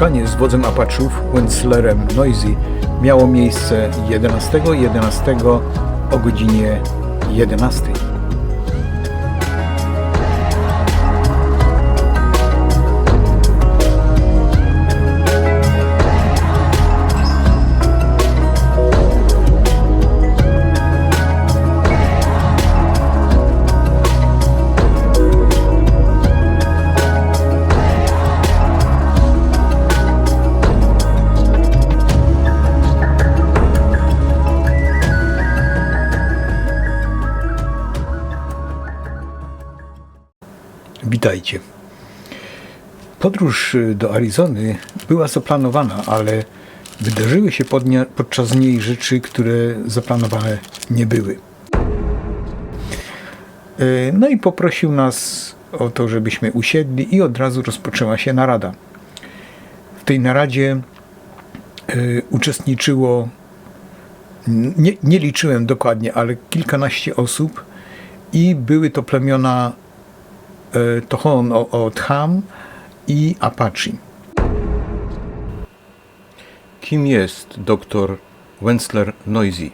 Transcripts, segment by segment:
Spotkanie z wodzem Apachów, Wenslerem Noisy, miało miejsce 11.11 o godzinie 11. Witajcie. Podróż y, do Arizony była zaplanowana, ale wydarzyły się podczas niej rzeczy, które zaplanowane nie były. Y, No i poprosił nas o to, żebyśmy usiedli i od razu rozpoczęła się narada. W tej naradzie y, uczestniczyło, nie, nie liczyłem dokładnie, ale kilkanaście osób i były to plemiona e, Tohon o, o i Apache. Kim jest dr Wensler Noisy,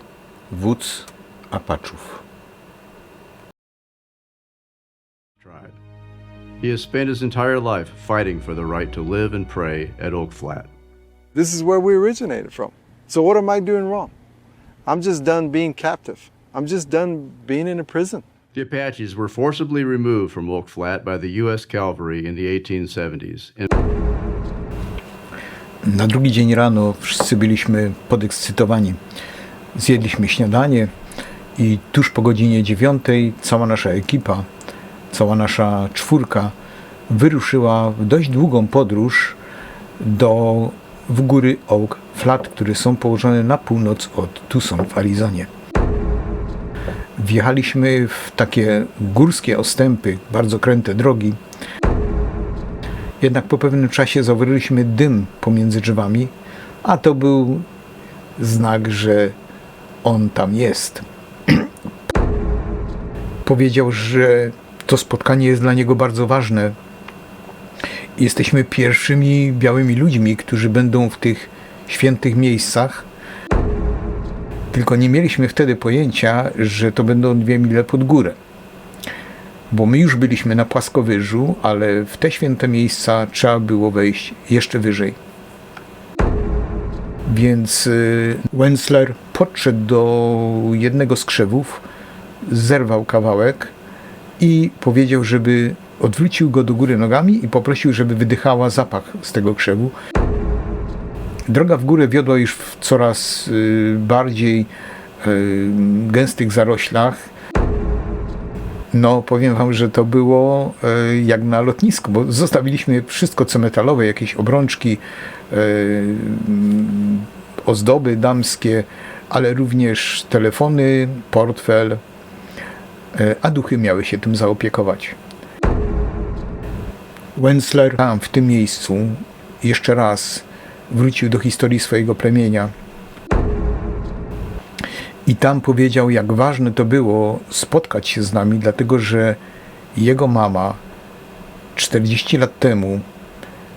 wódz Apachów? tribe. He has spent his entire life fighting for the right to live and pray at Oak Flat. This is where we originated from. So what am I doing wrong? I'm just done being captive. I'm just done being in a prison. The Apaches were forcibly removed from Oak Flat by the U.S. Cavalry in the 1870s. And Na drugi dzień rano wszyscy byliśmy podekscytowani. Zjedliśmy śniadanie i tuż po godzinie dziewiątej cała nasza ekipa, cała nasza czwórka wyruszyła w dość długą podróż do w góry Oak Flat, które są położone na północ od Tucson w Arizonie. Wjechaliśmy w takie górskie ostępy, bardzo kręte drogi. Jednak po pewnym czasie zauważyliśmy dym pomiędzy drzewami, a to był znak, że on tam jest. Powiedział, że to spotkanie jest dla niego bardzo ważne. Jesteśmy pierwszymi białymi ludźmi, którzy będą w tych świętych miejscach. Tylko nie mieliśmy wtedy pojęcia, że to będą dwie mile pod górę bo my już byliśmy na płaskowyżu, ale w te święte miejsca trzeba było wejść jeszcze wyżej. Więc y, Wensler podszedł do jednego z krzewów, zerwał kawałek i powiedział, żeby odwrócił go do góry nogami i poprosił, żeby wydychała zapach z tego krzewu. Droga w górę wiodła już w coraz y, bardziej y, gęstych zaroślach. No, powiem wam, że to było e, jak na lotnisku, bo zostawiliśmy wszystko co metalowe, jakieś obrączki, mm, ozdoby damskie, ale również telefony, portfel, a duchy miały się tym zaopiekować. Wensler tam, w tym miejscu, jeszcze raz wrócił do historii swojego plemienia. I tam powiedział, jak ważne to było spotkać się z nami, dlatego że jego mama 40 lat temu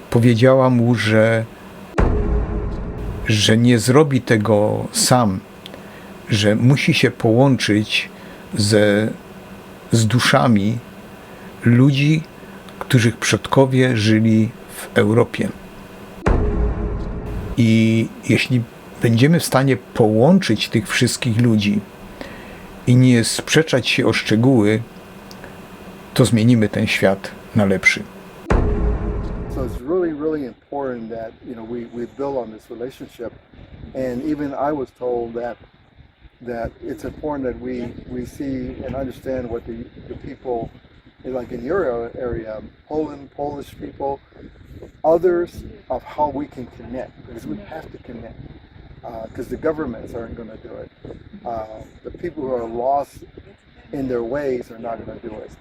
powiedziała mu, że, że nie zrobi tego sam, że musi się połączyć ze, z duszami ludzi, których przodkowie żyli w Europie. I jeśli będziemy w stanie połączyć tych wszystkich ludzi i nie sprzeczać się o szczegóły, to zmienimy ten świat na lepszy. So it's really, really important that you know we, we build on this relationship, and even I was told that that it's important that we we see and understand what the the people, like in your area, Poland, Polish people, others of how we can connect because we have to connect because the governments aren't going to do it. Uh, the people who are lost in their ways are not going to do it.